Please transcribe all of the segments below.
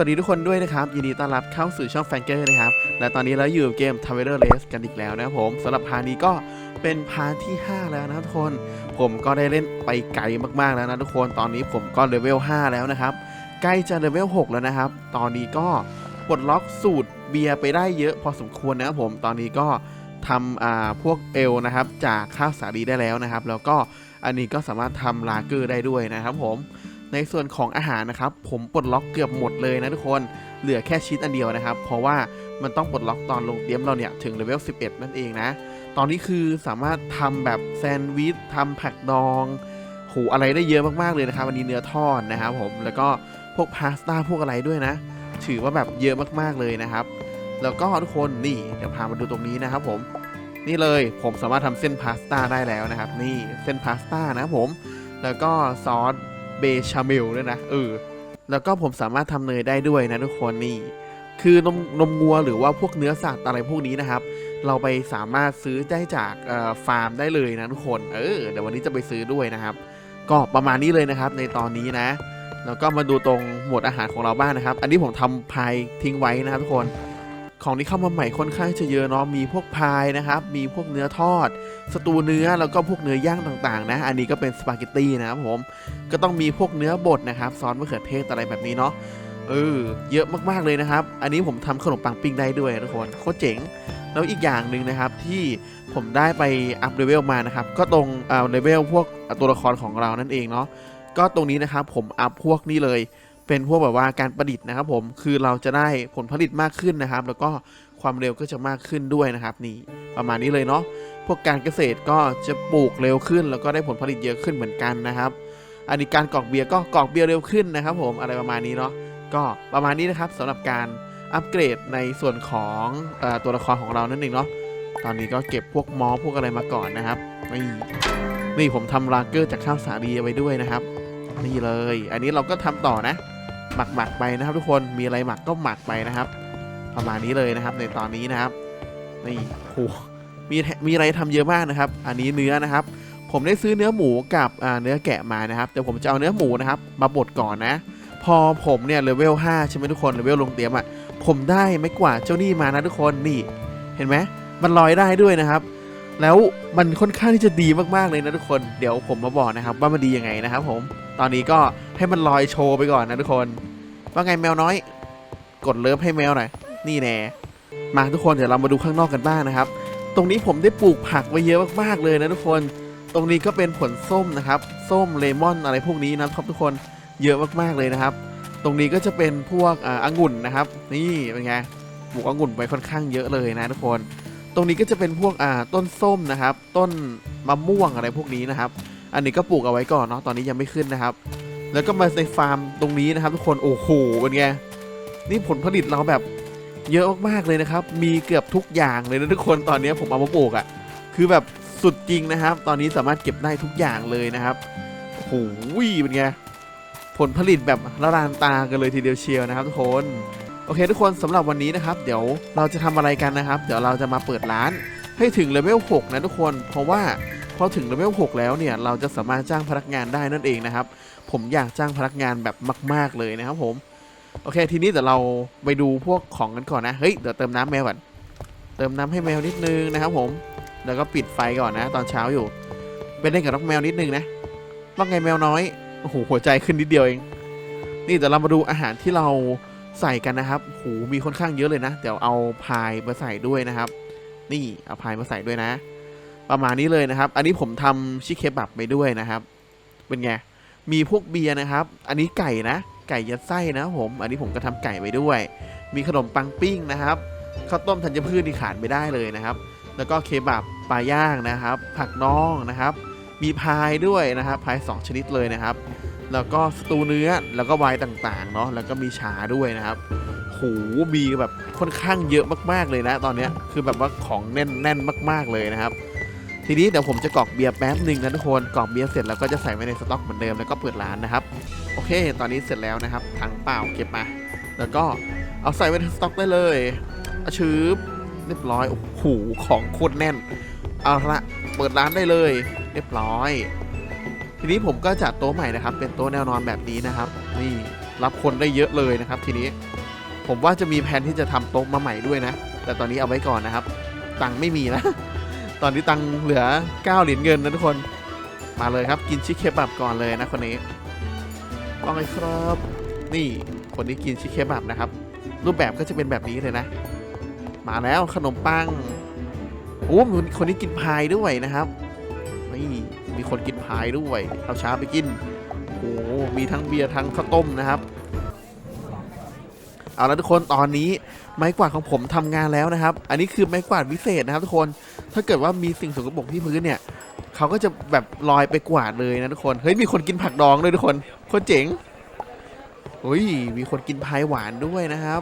วัสดีทุกคนด้วยนะครับ ยินดีต้อนรับเข้าสู่ช่องแฟงเกอร์นะครับ และตอนนี้เราอยู่กับเกม t a v e r Race กันอีกแล้วนะครับผมสำหรับพานี้ก็เป็นพาร์ทที่ 5 แล้วนะทุกคน ผมก็ได้เล่นไปไกลมากๆแล้วนะทุกคนตอนนี้ผมก็เลเวล 5 แล้วนะครับ ใกล้จะเลเวล 6 แล้วนะครับ ตอนนี้ก็ปลดล็อกสูตรเบียร์ไปได้เยอะพอสมควรนะครับผมตอนนี้ก็ทำอ่าพวกเอลนะครับจากข้าวสาลีได้แล้วนะครับ แล้วก็อันนี้ก็สามารถทำลาเกอร์ได้ด้วยนะครับผม ในส่วนของอาหารนะครับ ผมปลดล็อกเกือบหมดเลยนะทุกคน เหลือแค่ชีสอันเดียวนะครับ เพราะว่ามันต้องปลดล็อกตอนลงเตรียมเราเนี่ยถึงเลเวล 11 นั่นเองนะ ตอนนี้คือสามารถทำแบบแซนด์วิชทำผักดองโหอะไรได้เยอะมากๆเลยนะครับอันนี้เนื้อทอดนะครับผม แล้วก็พวกพาสต้าพวกอะไรด้วยนะ ถือว่าแบบเยอะมากๆเลยนะครับ แล้วก็ทุกคนนี่เดี๋ยวพามาดูตรงนี้นะครับผม นี่เลยผมสามารถทำเส้นพาสต้าได้แล้วนะครับ นี่เส้นพาสต้านะครับผม แล้วก็ซอส เบชาเมลด้วยนะเออแล้วก็ผมสามารถทำเนยได้ด้วยนะทุกคนนี่ คือนมนมงัวหรือว่าพวกเนื้อสัตว์อะไรพวกนี้นะครับ เราไปสามารถซื้อได้จากฟาร์มได้เลยนะทุกคนเออเดี๋ยววันนี้จะไปซื้อด้วยนะครับ ก็ประมาณนี้เลยนะครับในตอนนี้นะ แล้วก็มาดูตรงหมวดอาหารของเราบ้างนะครับ อันนี้ผมทำพายทิ้งไว้นะครับทุกคน ของที่เข้ามาใหม่ค่อนข้างจะเยอะเนาะ มีพวกพายนะครับ มีพวกเนื้อทอด สตูเนื้อ แล้วก็พวกเนื้อย่างต่างๆ นะ อันนี้ก็เป็นสปาเกตตี้นะครับผม ก็ต้องมีพวกเนื้อบดนะครับ ซอสมะเขือเทศอะไรแบบนี้เนาะ เออ เยอะมากๆเลยนะครับ อันนี้ผมทำขนมปังปิ้งได้ด้วยทุกคน โคตรเจ๋ง แล้วอีกอย่างหนึ่งนะครับที่ผมได้ไปอัพเลเวลมานะครับ ก็ตรงเอ่อเลเวลพวกตัวละครของเรานั่นเองเนาะ ก็ตรงนี้นะครับผมอัพพวกนี้เลย เป็นพวกแบบว่าการประดิษฐ์นะครับผมคือเราจะได้ผลผลิตมากขึ้นนะครับ แล้วก็ความเร็วก็จะมากขึ้นด้วยนะครับ นี่ประมาณนี้เลยเนาะพวกการเกษตรก็จะปลูกเร็วขึ้น แล้วก็ได้ผลผลิตเยอะขึ้นเหมือนกันนะครับ อันนี้การกรอกเบียร์ก็กรอกเบียร์เร็วขึ้นนะครับ ผมอะไรประมาณนี้เนาะก็ประมาณนี้นะครับสำหรับการอัปเกรดในส่วนของอตัวละครของเรานั่นเองเนาะตอนนี้ก็เก็บพวกมอพวกอะไรมาก่อนนะครับนี่นี่ผมทำลาเกอร์จากข้าวสาลีไว้ด้วยนะครับ นี่เลย อันนี้เราก็ทำต่อนะ หมักหมักๆไปนะครับ ทุกคนมีอะไรหมักก็หมักไปนะครับ ประมาณนี้เลยนะครับ ในตอนนี้นะครับนี่โหมีมีอะไรทำเยอะมากนะครับ อันนี้เนื้อนะครับ ผมได้ซื้อเนื้อหมูกับเนื้อแกะมานะครับเดี๋ยวผมจะเอาเนื้อหมูนะครับ มาบดก่อนนะ พอผมเนี่ยเลเวล5ใช่ไหมทุกคนเลเวลลงเตียมอะผมได้ไม่กว่าเจ้านี่มานะทุกคนนี่เห็นไหมมันลอยได้ด้วยนะครับ แล้วมันค่อนข้างที่จะดีมากๆเลยนะทุกคน เดี๋ยวผมมาบอกนะครับ ว่ามันดียังไงนะครับผม ตอนนี้ก็ให้มันลอยโชว์ไปก่อนนะทุกคน ว่าไงแมวน้อย กดเลิฟให้แมวหน่อย นี่แน่มาทุกคนเดี๋ยวเรามาดูข้างนอกกันบ้างนะครับ ตรงนี้ผมได้ปลูกผักไว้เยอะมากๆเลยนะทุกคน ตรงนี้ก็เป็นผลส้มนะครับ ส้มเลมอนอะไรพวกนี้นะครับทุกคนเยอะมากๆเลยนะครับ ตรงนี้ก็จะเป็นพวกอ่างุ่นนะครับ นี่เป็นไงปลูกองุ่นไว้ค่อนข้างเยอะเลยนะทุกคน ตรงนี้ก็จะเป็นพวกอ่าต้นส้มนะครับ ต้นมะม่วงอะไรพวกนี้นะครับ อันนี้ก็ปลูกเอาไว้ก่อนเนาะตอนนี้ยังไม่ขึ้นนะครับ แล้วก็มาในฟาร์มตรงนี้นะครับ ทุกคนโอ้โหเป็นไงนี่ผลผลิตเราแบบเยอะมากๆเลยนะครับ มีเกือบทุกอย่างเลยนะทุกคนตอนนี้ผมเอามาปลูกอะ่ะคือแบบสุดจริงนะครับ ตอนนี้สามารถเก็บได้ทุกอย่างเลยนะครับโอ้โหเป็นไงผลผลิตแบบละลานตากันเลยทีเดียวเชียวนะครับ ทุกคนโอเคทุกคนสำหรับวันนี้นะครับ เดี๋ยวเราจะทำอะไรกันนะครับ เดี๋ยวเราจะมาเปิดร้านให้ถึงเลเวล6นะทุกคน เพราะว่า พอถึงเลเวล6แล้วเนี่ยเราจะสามารถจ้างพนักงานได้นั่นเองนะครับ ผมอยากจ้างพนักงานแบบมาก ๆเลยนะครับผม โอเคทีนี้เดี๋ยวเราไปดูพวกของกันก่อนนะ เฮ้ยเดี๋ยวเติมน้ำแมวก่อนเติมน้ำให้แมวนิดนึงนะครับผม แล้วก็ปิดไฟก่อนนะ ตอนเช้าอยู่ไปเล่นกับน้องแมวนิดนึงนะว่าไงแมวน้อยโอ้โหหัวใจขึ้นนิดเดียวเอง นี่เดี๋ยวเรามาดูอาหารที่เราใส่กันนะครับโหมีค่อนข้างเยอะเลยนะ เดี๋ยวเอาพายมาใส่ด้วยนะครับ นี่เอาพายมาใส่ด้วยนะ ประมาณนี้เลยนะครับ อันนี้ผมทำชิคเคบับไปด้วยนะครับ เป็นไง มีพวกเบียร์นะครับ อันนี้ไก่นะ ไก่ยัดไส้นะผม อันนี้ผมก็ทำไก่ไปด้วย มีขนมปังปิ้งนะครับ ข้าวต้มธัญพืชที่ขาดไม่ได้เลยนะครับ แล้วก็เคบับปลาย่างนะครับ ผักน้องนะครับ มีพายด้วยนะครับพาย 2 ชนิดเลยนะครับ แล้วก็สตูเนื้อ แล้วก็ไวน์ต่างๆเนาะ แล้วก็มีชาด้วยนะครับโหมีแบบค่อนข้างเยอะมากๆเลยนะ ตอนนี้คือแบบว่าของแน่นแน่นมาก ๆเลยนะครับ ทีนี้เดี๋ยวผมจะกรอกเบียร์แป๊บหนึ่งนะทุกคนกรอกเบียร์เสร็จแล้วก็จะใส่ไว้ในสต็อกเหมือนเดิมแล้วก็เปิดร้านนะครับโอเค ตอนนี้เสร็จแล้วนะครับถังเปล่าเก็บมา แล้วก็เอาใส่ไว้ในสต็อกได้เลยอาชืบเรียบร้อยโอ้โหของโคตรแน่นเอาละเปิดร้านได้เลย เรียบร้อย ทีนี้ผมก็จัดโต๊ะใหม่นะครับ เป็นโต๊ะแนวนอนแบบนี้นะครับ นี่รับคนได้เยอะเลยนะครับ ทีนี้ผมว่าจะมีแผนที่จะทำโต๊ะมาใหม่ด้วยนะ แต่ตอนนี้เอาไว้ก่อนนะครับ ตังค์ไม่มีนะ ตอนนี้ตังเหลือ 9 เหรียญเงินนะทุกคน มาเลยครับกินชิคเคบับก่อนเลยนะคนนี้ว่าไงครับ นี่คนนี้กินชิคเคบับนะครับ รูปแบบก็จะเป็นแบบนี้เลยนะ มาแล้วขนมปังโอ้คนนี้กินพายด้วยนะครับ นี่มีคนกินพายด้วยเอาช้าไปกินโอ้มีทั้งเบียร์ทั้งข้าวต้มนะครับ เอาละทุกคนตอนนี้ไม้กวาดของผมทำงานแล้วนะครับ อันนี้คือไม้กวาดวิเศษนะครับ ทุกคนถ้าเกิดว่ามีสิ่งสกปรกที่พื้นเนี่ยเขาก็จะแบบลอยไปกวาดเลยนะทุกคนเฮ้ยมีคนกินผักดองด้วยทุกคนโคนเจ๋งเฮ้ยมีคนกินพายหวานด้วยนะครับ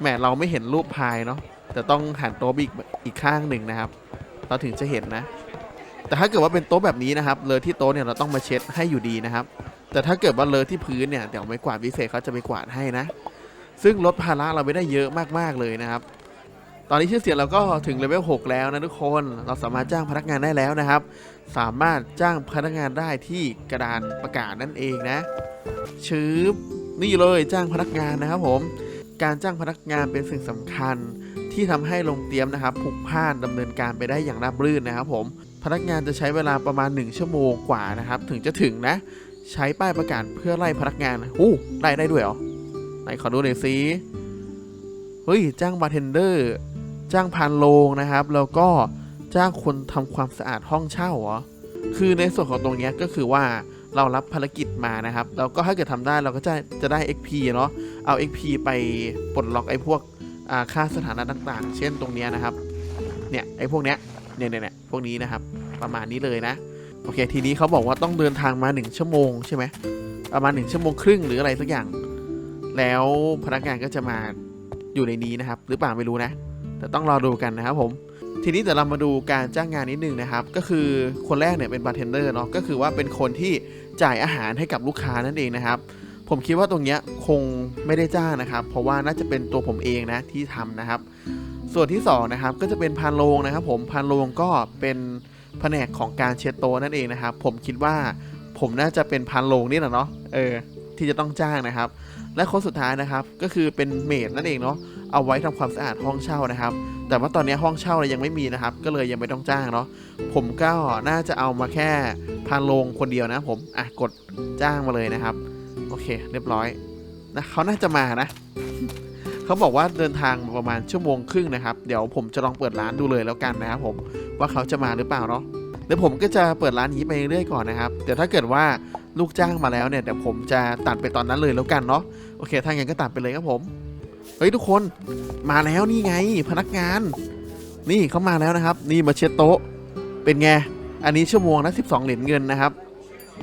แหมเราไม่เห็นรูปพายเนาะแต่ต้องหันโต๊ะอีกอีกข้างหนึ่งนะครับ เราถึงจะเห็นนะ แต่ถ้าเกิดว่าเป็นโต๊ะแบบนี้นะครับเลอะที่โต๊ะเนี่ยเราต้องมาเช็ดให้อยู่ดีนะครับ แต่ถ้าเกิดว่าเลอะที่พื้นเนี่ยเดี๋ยวไม้กวาดวิเศษเขาจะไปกวาดให้นะ ซึ่งลดภาระเราไม่ได้เยอะมากๆเลยนะครับ ตอนนี้ชื่อเสียงเราก็ถึงเลเวล6แล้วนะทุกคนเราสามารถจ้างพนักงานได้แล้วนะครับ สามารถจ้างพนักงานได้ที่กระดานประกาศนั่นเองนะชืบนี่เลยจ้างพนักงานนะครับผม การจ้างพนักงานเป็นสิ่งสำคัญที่ทำให้โรงเตรียมนะครับผูกพานดำเนินการไปได้อย่างราบรื่นนะครับผม พนักงานจะใช้เวลาประมาณ 1 ชั่วโมงกว่านะครับ ถึงจะถึงนะ ใช้ป้ายประกาศเพื่อไล่พนักงานอู้ไล่ได้ด้วยเหรอ นขอดูหน่อยสิเฮ้ยจ้างบาร์เทนเดอร์จ้างพานโรงนะครับ แล้วก็จ้างคนทำความสะอาดห้องเช่าเหรอคือในส่วนของตรงนี้ก็คือว่าเรารับภารกิจมานะครับ แล้วก็ถ้าเกิดทำได้เราก็จะจะได้ XP เนาะเอา XP ไปปลดล็อกไอ้พวกค่าสถานะต่าง ๆ เช่นตรงนี้นะครับเนี่ยไอ้พวกเนี้ยเนี่ยเนี่ยเนี่ยพวกนี้นะครับ ประมาณนี้เลยนะโอเค ทีนี้เขาบอกว่าต้องเดินทางมา 1 ชั่วโมงใช่ไหมประมาณ 1 ชั่วโมงครึ่งหรืออะไรสักอย่าง แล้วพนักงานก็จะมาอยู่ในนี้นะครับ หรือเปล่าไม่รู้นะ แต่ต้องรอดูกันนะครับผมทีนี้เดี๋ยวเรามาดูการจ้างงานนิดนึงนะครับ ก็คือคนแรกเนี่ยเป็นบาร์เทนเดอร์เนาะก็คือว่าเป็นคนที่จ่ายอาหารให้กับลูกค้านั่นเองนะครับ ผมคิดว่าตรงเนี้ยคงไม่ได้จ้างนะครับ เพราะว่าน่าจะเป็นตัวผมเองนะที่ทำนะครับ ส่วนที่สองนะครับก็จะเป็นพานโรงนะครับ ผมพานโรงก็เป็นแผนกของการเช็ดโต๊ะนั่นเองนะครับ ผมคิดว่าผมน่าจะเป็นพานโรงนี่แหละเนาะเออ ที่จะต้องจ้างนะครับ และคนสุดท้ายนะครับก็คือเป็นเมดนั่นเองเนาะเอาไว้ทำความสะอาดห้องเช่านะครับ แต่ว่าตอนนี้ห้องเช่าเรายังไม่มีนะครับ ก็เลยยังไม่ต้องจ้างเนาะผมก็น่าจะเอามาแค่พานโรงคนเดียวนะผมอะกดจ้างมาเลยนะครับ โอเค เรียบร้อยนะเขาน่าจะมานะเขาบอกว่าเดินทางประมาณชั่วโมงครึ่งนะครับ เดี๋ยวผมจะลองเปิดร้านดูเลยแล้วกันนะครับผมว่าเขาจะมาหรือเปล่าเนาะ เดี๋ยวผมก็จะเปิดร้านนี้ไปเรื่อยๆก่อนนะครับเดี๋ยวถ้าเกิดว่าลูกจ้างมาแล้วเนี่ยเดี๋ยวผมจะตัดไปตอนนั้นเลยแล้วกันเนาะโอเคถ้างั้นก็ตัดไปเลยครับผมเฮ้ยทุกคนมาแล้วนี่ไงพนักงาน นี่เขามาแล้วนะครับ นี่มาเช็ดโต๊ะ เป็นไงอันนี้ชั่วโมงละ12 เหรียญเงินนะครับ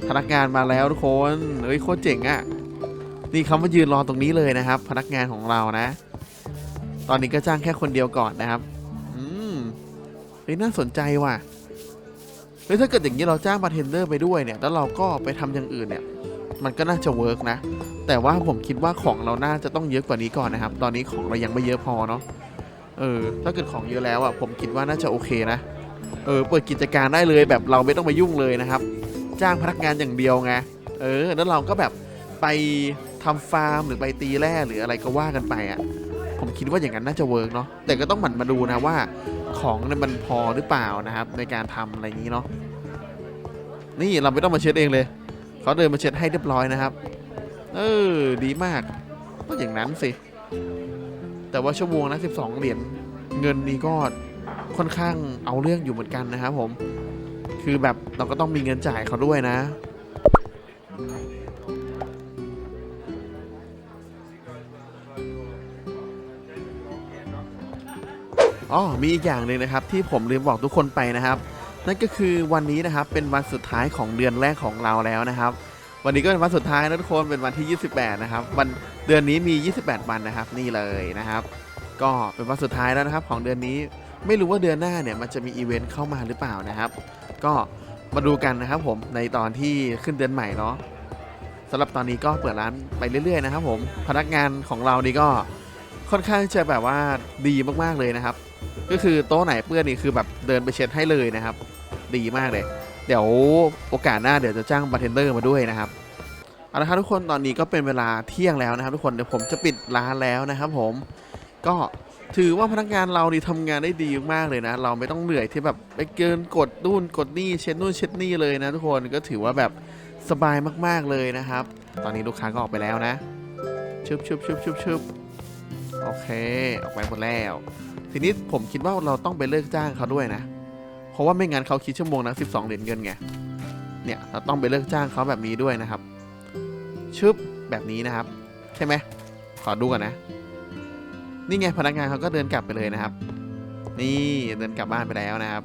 พนักงานมาแล้วทุกคนเฮ้ยโคตรเจ๋งอะ่ะนี่เขามายืนรอตรงนี้เลยนะครับ พนักงานของเรานะ ตอนนี้ก็จ้างแค่คนเดียวก่อนนะครับ อืมเฮ้ยน่าสนใจว่ะ เฮ้ยถ้าเกิดอย่างนี้เราจ้างบาร์เทนเดอร์ไปด้วยเนี่ย แล้วเราก็ไปทำอย่างอื่นเนี่ย มันก็น่าจะเวิร์กนะ แต่ว่าผมคิดว่าของเราน่าจะต้องเยอะกว่านี้ก่อนนะครับ ตอนนี้ของเรายังไม่เยอะพอเนาะ เออ ถ้าเกิดของเยอะแล้วอะ ผมคิดว่าน่าจะโอเคนะ เออ เปิดกิจการได้เลยแบบเราไม่ต้องมายุ่งเลยนะครับ จ้างพนักงานอย่างเดียวไง เออ แล้วเราก็แบบไปทำฟาร์มหรือไปตีแร่หรืออะไรก็ว่ากันไปอะ ผมคิดว่าอย่างนั้นน่าจะเวิร์กเนาะ แต่ก็ต้องหมั่นมาดูนะว่า ของมันพอหรือเปล่านะครับ ในการทำอะไรอย่างนี้เนาะนี่เราไม่ต้องมาเช็ดเองเลยเขาเดินมาเช็ดให้เรียบร้อยนะครับ เออดีมากก็อย่างนั้นสิ แต่ว่าชั่วโมงนะ12 เหรียญเงินนี้ก็ค่อนข้างเอาเรื่องอยู่เหมือนกันนะครับผม คือแบบเราก็ต้องมีเงินจ่ายเขาด้วยนะ อ๋อมีอีกอย่างหนึ่งนะครับที่ผมลืมบอกทุกคนไปนะครับ นั่นก็คือวันนี้นะครับเป็นวันสุดท้ายของเดือนแรกของเราแล้วนะครับ วันนี้ก็เป็นวันสุดท้ายนะทุกคนเป็นวันที่ 28 นะครับวันเดือนนี้มี 28 วันนะครับ นี่เลยนะครับ ก็เป็นวันสุดท้ายแล้วนะครับ ของเดือนนี้ไม่รู้ว่าเดือนหน้าเนี่ยมันจะมีอีเวนต์เข้ามาหรือเปล่านะครับ ก็มาดูกันนะครับผมในตอนที่ขึ้นเดือนใหม่เนาะสำหรับตอนนี้ก็เปิดร้านไปเรื่อยๆนะครับผมพนักงานของเรานี่ก็ค่อนข้างจะแบบว่าดีมากๆเลยนะครับ ก็คือโต๊ะไหนเปื้อนนี่คือแบบเดินไปเช็ดให้เลยนะครับ ดีมากเลย เดี๋ยวโอกาสหน้าเดี๋ยวจะจ้างบาร์เทนเดอร์มาด้วยนะครับเอาละครับทุกคนตอนนี้ก็เป็นเวลาเที่ยงแล้วนะครับ ทุกคนเดี๋ยวผมจะปิดร้านแล้วนะครับ ผมก็ถือว่าพนักงานเรานี่ทำงานได้ดีมากเลยนะ เราไม่ต้องเหนื่อยที่แบบไปเกินกดนู่นกดนี่เช็ดนู่นเช็ดนี่เลยนะ ทุกคนก็ถือว่าแบบสบายมากๆเลยนะครับ ตอนนี้ลูกค้าก็ออกไปแล้วนะชึบชึบชึบชึบชึบโอเค ออกไปหมดแล้ว ทีนี้ผมคิดว่าเราต้องไปเลิกจ้างเขาด้วยนะ เพราะว่าไม่งั้นเขาคิดชั่วโมงละ12เหรียญเงินไง เนี่ยเราต้องไปเลิกจ้างเขาแบบนี้ด้วยนะครับ ชึบแบบนี้นะครับ ใช่ไหมขอดูก่อนนะ นี่ไงพนักงานเขาก็เดินกลับไปเลยนะครับ นี่เดินกลับบ้านไปแล้วนะครับ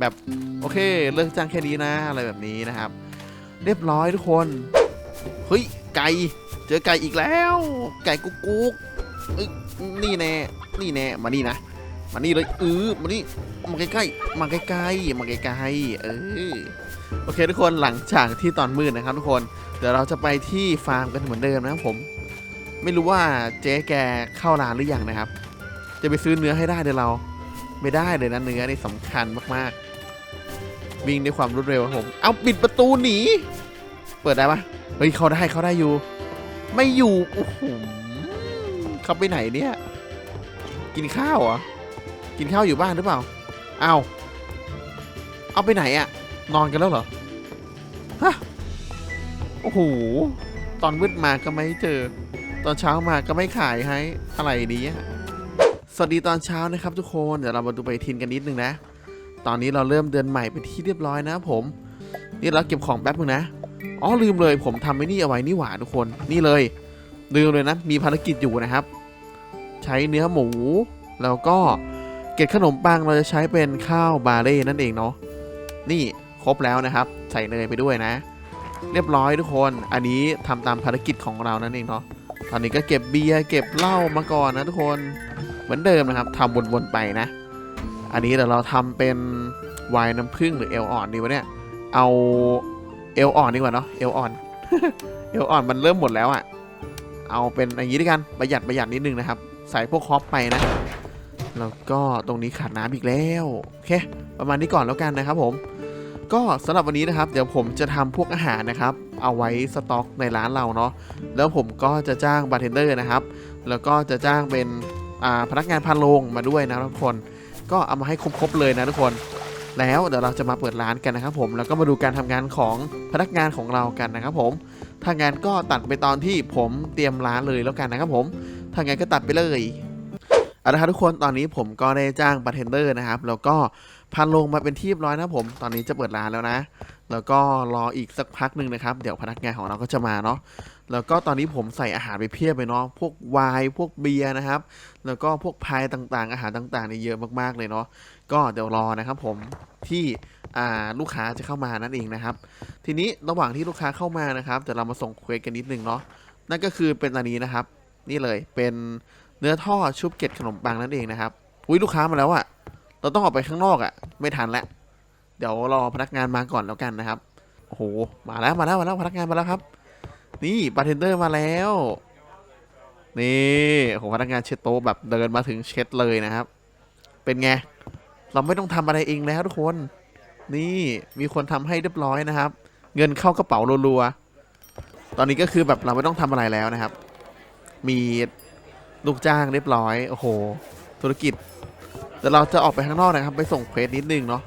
แบบโอเคเลิกจ้างแค่นี้นะอะไรแบบนี้นะครับ เรียบร้อยทุกคนเฮ้ยไก่เจอไก่อีกแล้ว ไก่กุ๊กกุ๊กนี่แน่นี่แน่มานี่นะ มานี่เลยเออมานี่มาใกล้ๆมาใกล้ๆมาใกล้ๆเออโอเคทุกคนหลังจากที่ตอนมืดนะครับทุกคนเดี๋ยวเราจะไปที่ฟาร์มกันเหมือนเดิมนะครับผม ไม่รู้ว่าเจ๊แกเข้าร้านหรือยังนะครับ จะไปซื้อเนื้อให้ได้เดี๋ยวเรา ไม่ได้เลยนะเนื้อนี่สำคัญมากๆ วิ่งด้วยความรวดเร็วครับผม เอาปิดประตูหนี เปิดได้ปะเฮ้ยเขาได้เขาได้อยู่ ไม่อยู่โอ้โหเขาไปไหนเนี่ย กินข้าวเหรอ กินข้าวอยู่บ้านหรือเปล่า เอาเอาไปไหนอะนอนกันแล้วเหรอ ฮะ โอ้โห ตอนมืดมาก็ไม่เจอ ตอนเช้ามาก็ไม่ขายให้ อะไรดีอะสวัสดีตอนเช้านะครับทุกคน เดี๋ยวเรามาดูไปทินกันนิดนึงนะ ตอนนี้เราเริ่มเดือนใหม่เป็นที่เรียบร้อยนะผม นี่เราเก็บของแป๊บนึงนะ อ๋อลืมเลยผมทำไอ้นี่เอาไว้นี่หว่าทุกคน นี่เลย ลืมเลยนะ มีภารกิจอยู่นะครับ ใช้เนื้อหมู แล้วก็ เกล็ดขนมปังเราจะใช้เป็นข้าวบาเล่นั่นเองเนาะนี่ครบแล้วนะครับ ใส่เนยไปด้วยนะ เรียบร้อยทุกคนอันนี้ทำตามภารกิจของเรานั่นเองเนาะตอนนี้ก็เก็บเบียร์เก็บเหล้ามาก่อนนะทุกคนเหมือนเดิมนะครับทำวนๆไปนะ อันนี้เดี๋ยวเราทำเป็นไวน์น้ำผึ้งหรือเอลอ่อนดีวะเนี่ยเอาเอลอ่อนดีกว่าเนาะเอลอ่อนเอลอ่อนมันเริ่มหมดแล้วอะ่ะเอาเป็นอย่างนี้ด้วยกันประหยัดประหยัดนิดนึงนะครับ ใส่พวกฮอปไปนะ แล้วก็ตรงนี้ขาดน้ำอีกแล้วโอเคประมาณนี้ก่อนแล้วกันนะครับผม ก็สำหรับวันนี้นะครับ เดี๋ยวผมจะทำพวกอาหารนะครับ เอาไว้สต็อกในร้านเราเนาะแล้วผมก็จะจ้างบาร์เทนเดอร์นะครับ แล้วก็จะจ้างเป็นพนักงานพันโรงมาด้วยนะทุกคน ก็เอามาให้ครบๆเลยนะทุกคนแล้วเดี๋ยวเราจะมาเปิดร้านกันนะครับผมแล้วก็มาดูการทำงานของพนักงานของเรากันนะครับผมถ้างานก็ตัดไปตอนที่ผมเตรียมร้านเลยแล้วกันนะครับผมถ้างานก็ตัดไปเลย เอาละครับทุกคนตอนนี้ผมก็ได้จ้างบาร์เทนเดอร์นะครับ แล้วก็พันลงมาเป็นที่เรียบร้อยนะผม ตอนนี้จะเปิดร้านแล้วนะ แล้วก็รออีกสักพักหนึ่งนะครับ เดี๋ยวพนักงานของเราก็จะมาเนาะแล้วก็ตอนนี้ผมใส่อาหารไปเพียบเลยเนาะพวกไวน์พวกเบียร์นะครับ แล้วก็พวกพายต่างๆ อาหารต่างๆนี่เยอะมากๆเลยเนาะก็เดี๋ยวรอนะครับผมที่ลูกค้าจะเข้ามานั่นเองนะครับ ทีนี้ระหว่างที่ลูกค้าเข้ามานะครับเดี๋ยวเรามาส่งเควสกันนิดนึงเนาะนั่นก็คือเป็นอันนี้นะครับ นี่เลยเป็น เนื้อทอดชุบเกล็ดขนมปังนั่นเองนะครับอุ้ยลูกค้ามาแล้วอะเราต้องออกไปข้างนอกอะไม่ทันแล้วเดี๋ยวรอพนักงานมาก่อนแล้วกันนะครับโอ้โหมาแล้วมาแล้วมาแล้วพนักงานมาแล้วครับ นี่บาร์เทนเดอร์มาแล้ว นี่โอ้โหพนักงานเช็ดโต๊ะแบบเดินมาถึงเช็ดเลยนะครับ เป็นไงเราไม่ต้องทำอะไรเองแล้วทุกคน นี่มีคนทำให้เรียบร้อยนะครับ เงินเข้ากระเป๋ารัวๆตอนนี้ก็คือแบบเราไม่ต้องทำอะไรแล้วนะครับ มี ลูกจ้างเรียบร้อย โอ้โห ธุรกิจ แต่เราจะออกไปข้างนอกนะครับ ไปส่งเควสนิดนึงเนาะ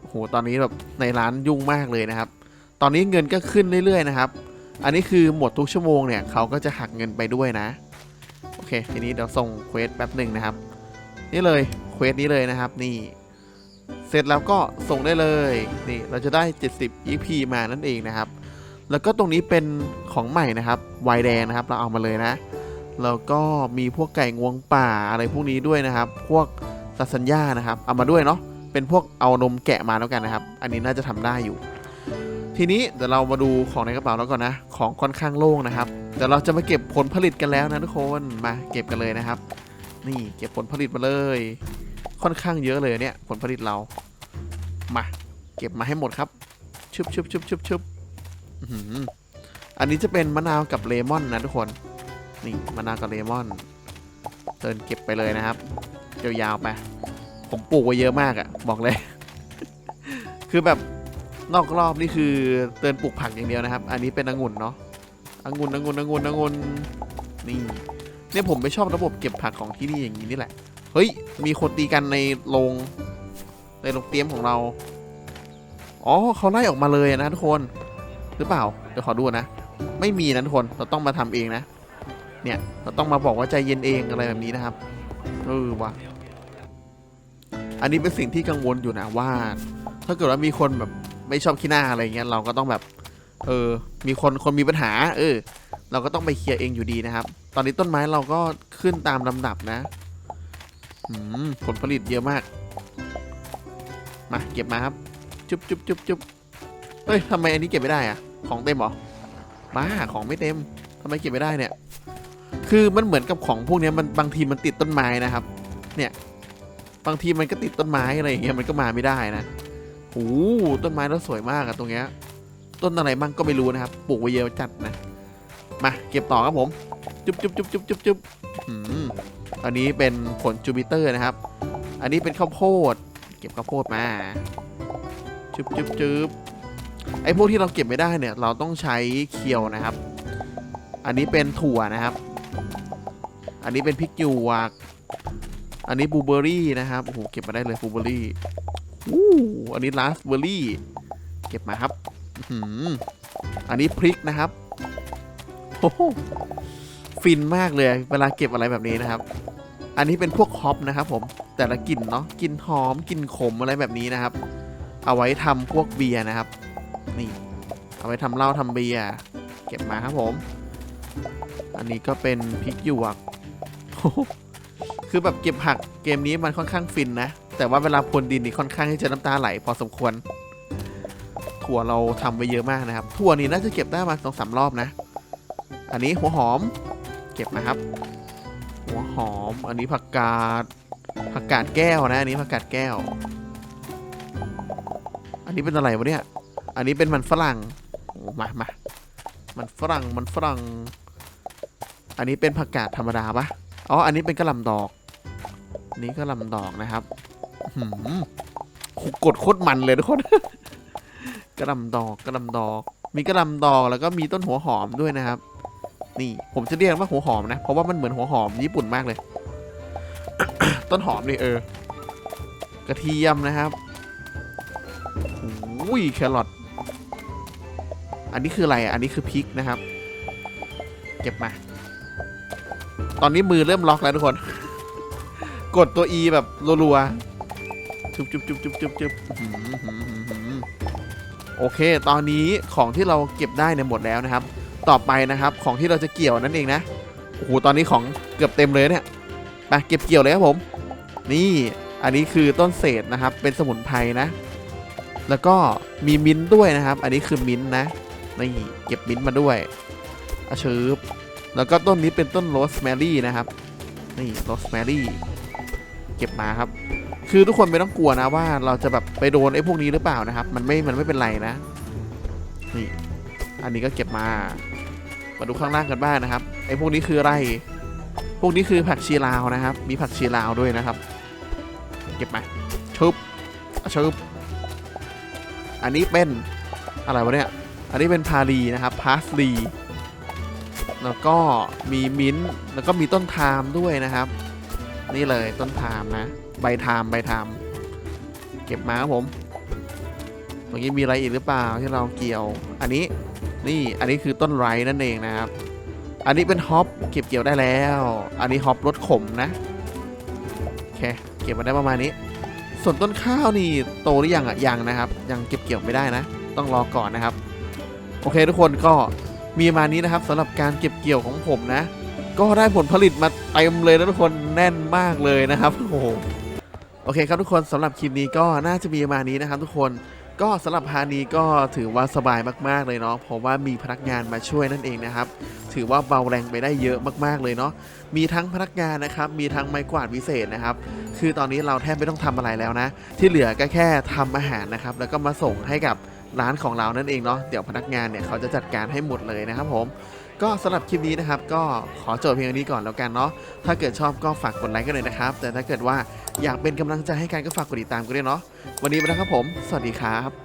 โอ้โห ตอนนี้แบบในร้านยุ่งมากเลยนะครับ ตอนนี้เงินก็ขึ้นเรื่อยๆนะครับ อันนี้คือหมดทุกชั่วโมงเนี่ยเขาก็จะหักเงินไปด้วยนะ โอเค ทีนี้เดี๋ยวส่งเควสแป๊บหนึ่งนะครับ นี่เลย เควสนี้เลยนะครับ นี่ เสร็จแล้วก็ส่งได้เลย นี่ เราจะได้ 70 EP มานั่นเองนะครับ แล้วก็ตรงนี้เป็นของใหม่นะครับ ไวแดงนะครับ เราเอามาเลยนะ แล้วก็มีพวกไก่งวงป่าอะไรพวกนี้ด้วยนะครับ พวกสัสัญญานะครับ เอามาด้วยเนาะ เป็นพวกเอานมแกะมาแล้วกันนะครับ อันนี้น่าจะทำได้อยู่ ทีนี้เดี๋ยวเรามาดูของในกระเป๋าแล้วก่อนนะ ของค่อนข้างโล่งนะครับ เดี๋ยวเราจะมาเก็บผลผลิตกันแล้วนะทุกคน มาเก็บกันเลยนะครับ นี่เก็บผลผลิตมาเลย ค่อนข้างเยอะเลยเนี่ยผลผลิตเรา มาเก็บมาให้หมดครับ ชุบชุบชุบชุบชุบอันนี้จะเป็นมะนาวกับเลมอนนะทุกคน นี่มะนาวกับเลมอน เดินเก็บไปเลยนะครับยาวๆไป ผมปลูกไว้เยอะมากอะ่ะ บอกเลย คือแบบนอกรอบนี่คือเดินปลูกผักอย่างเดียวนะครับ อันนี้เป็นองุ่นเนาะองุ่นองุ่นองุ่นองุ่นนี่เนี่ยผมไม่ชอบระบบเก็บผักของที่นี่อย่างนี้นี่แหละ เฮ้ย มีคนตีกันในโรงในโรงเตรียมของเรา อ๋อเขาไล่ออกมาเลยนะทุกคน หรือเปล่า เดี๋ยวขอดูนะ ไม่มีนะทุกคน เราต้องมาทำเองนะ เนี่ยเราต้องมาบอกว่าใจเย็นเองอะไรแบบนี้นะครับเออว่ะอันนี้เป็นสิ่งที่กังวลอยู่นะว่า ถ้าเกิดว่ามีคนแบบไม่ชอบขี้หน้าอะไรเงี้ยเราก็ต้องแบบ เออ มีคนคนมีปัญหา เออ เราก็ต้องไปเคลียร์เองอยู่ดีนะครับ ตอนนี้ต้นไม้เราก็ขึ้นตามลำดับนะอืมผลผลิตเยอะมาก มาเก็บมาครับ จุ๊บจุ๊บจุ๊บจุ๊บเฮ้ยทำไมอันนี้เก็บไม่ได้อะของเต็มหรอบ้าของไม่เต็มทำไมเก็บไม่ได้เนี่ย คือมันเหมือนกับของพวกนี้มันบางทีมันติดต้นไม้นะครับ เนี่ยบางทีมันก็ติดต้นไม้อะไรอย่างเงี้ยมันก็มาไม่ได้นะโอ้ต้นไม้แล้วสวยมากอะตรงเนี้ยต้นอะไรมั่งก็ไม่รู้นะครับ ปลูกไว้เยอะจัดนะ มาเก็บต่อครับผม จุ๊บจุ๊บจุ๊บจุ๊บจุ๊บจุ๊บอันนี้เป็นผลจูปิเตอร์นะครับ อันนี้เป็นข้าวโพด เก็บข้าวโพดมา จุ๊บจุ๊บจุ๊บไอ้พวกที่เราเก็บไม่ได้เนี่ย เราต้องใช้เคียวนะครับ อันนี้เป็นถั่วนะครับ อันนี้เป็นพริกหยวก อันนี้บลูเบอร์รี่นะครับ โอ้โห เก็บมาได้เลยบลูเบอร์รี่อู้อันนี้ราสเบอร์รี่ เก็บมาครับ อันนี้พริกนะครับ โอ้โห ฟินมากเลย เวลาเก็บอะไรแบบนี้นะครับ อันนี้เป็นพวกฮอปนะครับผม แต่ละกลิ่นเนาะ กลิ่นหอม กลิ่นขมอะไรแบบนี้นะครับ เอาไว้ทำพวกเบียร์นะครับ นี่ เอาไว้ทำเหล้าทำเบียร์ เก็บมาครับผม อันนี้ก็เป็นพริกหยวก คือแบบเก็บผักเกมนี้มันค่อนข้างฟินนะ แต่ว่าเวลาพรวนดินนี่ค่อนข้างที่จะน้ำตาไหลพอสมควร ถั่วเราทำไว้เยอะมากนะครับ ถั่วนี่น่าจะเก็บได้มาสองสามรอบนะ อันนี้หัวหอม เก็บนะครับ หัวหอม อันนี้ผักกาด ผักกาดแก้วนะ อันนี้ผักกาดแก้ว อันนี้เป็นอะไรวะเนี่ย อันนี้เป็นมันฝรั่งมามามันฝรั่ง มันฝรั่ง อันนี้เป็นผักกาดธรรมดาปะอ๋อ อันนี้เป็นกระลำดอกนนี้กระลำดอกนะครับหืมกดโคตรมันเลยทุกคน กระลำดอกกระลำดอก มีกระลำดอกแล้วก็มีต้นหัวหอมด้วยนะครับ นี่ผมจะเรียกว่าหัวหอมนะ เพราะว่ามันเหมือนหัวหอมญี่ปุ่นมากเลย ต้นหอมนี่เออ กระเทียมนะครับอุ้ยแครอทอันนี้คืออะไร อันนี้คือพริกนะครับ เก็บมา ตอนนี้มือเริ่มล็อกแล้วทุกคน กดตัว E แบบรัวๆจุบจุบจุบจุบจุบจุบโอเค ตอนนี้ของที่เราเก็บได้เนี่ยหมดแล้วนะครับ ต่อไปนะครับของที่เราจะเกี่ยวนั่นเองนะโอ้โหตอนนี้ของเกือบเต็มเลยเนี่ยไปเก็บเกี่ยวเลยครับผม นี่อันนี้คือต้นเศษนะครับ เป็นสมุนไพรนะ แล้วก็มีมิ้นด้วยนะครับ อันนี้คือมิ้นนะนี่เก็บมิ้นมาด้วยอาชืบ แล้วก็ต้นนี้เป็นต้นโรสแมรี่นะครับ นี่โรสแมรี่เก็บมาครับ คือทุกคนไม่ต้องกลัวนะว่าเราจะแบบไปโดนไอ้พวกนี้หรือเปล่านะครับ มันไม่ มันไม่เป็นไรนะ นี่ อันนี้ก็เก็บมา มาดูข้างล่างกันบ้างนะครับ ไอ้พวกนี้คืออะไร พวกนี้คือผักชีลาวนะครับ มีผักชีลาวด้วยนะครับ เก็บมาชุบชุบอันนี้เป็นอะไรวะเนี่ย อันนี้เป็นพาลีนะครับ พาสลี แล้วก็มีมิ้นท์แล้วก็มีต้นไทามด้วยนะครับ นี่เลยต้นไทามนะ ใบไทามใบไทาม เก็บมาครับผมตรงนี้มีอะไรอีกหรือเปล่าที่เราเกี่ยว อันนี้นี่อันนี้คือต้นไรนั่นเองนะครับ อันนี้เป็นฮอปเก็บเกี่ยวได้แล้ว อันนี้ฮอปรสขมนะโอเคเก็บมาได้ประมาณนี้ ส่วนต้นข้าวนี่โตหรือยังอะยังนะครับ ยังเก็บเกี่ยวไม่ได้นะ ต้องรอก่อนนะครับ โอเคทุกคนก็ มีมานี้นะครับสำหรับการเก็บเกี่ยวของผมนะ ก็ได้ผลผลิตมาเต็มเลยนะทุกคนแน่นมากเลยนะครับโอ้โหโอเคครับทุกคนสำหรับคลิปนี้ก็น่าจะมีมานี้นะครับ ทุกคนก็สำหรับพานี้ก็ถือว่าสบายมากๆเลยเนาะเพราะว่ามีพนักงานมาช่วยนั่นเองนะครับ ถือว่าเบาแรงไปได้เยอะมากๆเลยเนาะมีทั้งพนักงานนะครับ มีทั้งไม้กวาดวิเศษนะครับ คือตอนนี้เราแทบไม่ต้องทำอะไรแล้วนะ ที่เหลือก็แค่ทำอาหารนะครับ แล้วก็มาส่งให้กับ ร้านของเรานั่นเองเนาะเดี๋ยวพนักงานเนี่ยเขาจะจัดการให้หมดเลยนะครับผมก็สำหรับคลิปนี้นะครับ ก็ขอจบเพียงเท่านี้ก่อนแล้วกันเนาะถ้าเกิดชอบก็ฝากกดไลค์กันเลยนะครับ แต่ถ้าเกิดว่าอยากเป็นกำลังใจให้กันก็ฝากกดติดตามกันด้วยเนาะวันนี้ไปแล้วครับผม สวัสดีครับ